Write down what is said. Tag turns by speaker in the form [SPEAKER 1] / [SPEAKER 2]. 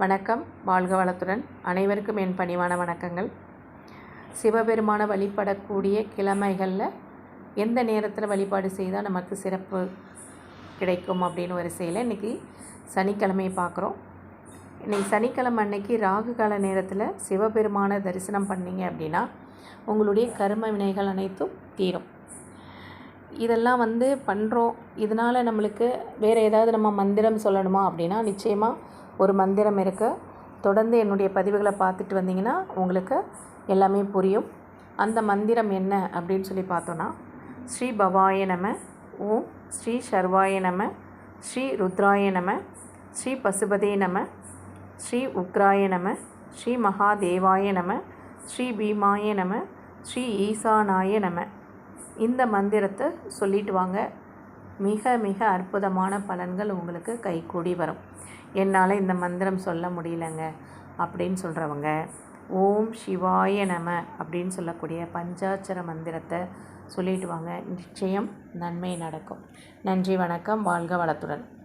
[SPEAKER 1] வணக்கம். வாழ்க வளத்துடன். அனைவருக்கும் என் பணிவான வணக்கங்கள். சிவபெருமான வழிபடக்கூடிய கிழமைகளில் எந்த நேரத்தில் வழிபாடு செய்தால் நமக்கு சிறப்பு கிடைக்கும் அப்படின்னு வரிசையில் இன்றைக்கி சனிக்கிழமையை பார்க்குறோம். இன்றைக்கி சனிக்கிழமை அன்னைக்கு ராகு கால நேரத்தில் சிவபெருமான தரிசனம் பண்ணீங்க அப்படின்னா உங்களுடைய கர்ம வினைகள் அனைத்தும் தீரும். இதெல்லாம் வந்து பண்ணுறோம் இதனால் நம்மளுக்கு வேறு ஏதாவது நம்ம மந்திரம் சொல்லணுமா அப்படின்னா நிச்சயமாக ஒரு மந்திரம் இருக்குது தொடர்ந்து என்னுடைய பதிவுகளை பார்த்துட்டு வந்தீங்கன்னா உங்களுக்கு எல்லாமே புரியும். அந்த மந்திரம் என்ன அப்படின்னு சொல்லி பார்த்தோன்னா ஸ்ரீ பவாய நம ஓம் ஸ்ரீ சர்வாய நம ஸ்ரீ ருத்ராய நம ஸ்ரீ பசுபதே நம ஸ்ரீ உக்ராய நம ஸ்ரீ மகாதேவாய நம ஸ்ரீ பீமாய நம ஸ்ரீ ஈசானாய நம. இந்த மந்திரத்தை சொல்லிட்டு வாங்க. மிக மிக அற்புதமான பலன்கள் உங்களுக்கு கைகூடி வரும். என்னால் இந்த மந்திரம் சொல்ல முடியலங்க அப்படின்னு சொல்கிறவங்க ஓம் சிவாய நம அப்படின்னு சொல்லக்கூடிய பஞ்சாட்சர மந்திரத்தை சொல்லிட்டு வாங்க. நிச்சயம் நன்மை நடக்கும். நன்றி வணக்கம். வாழ்க வளத்துடன்.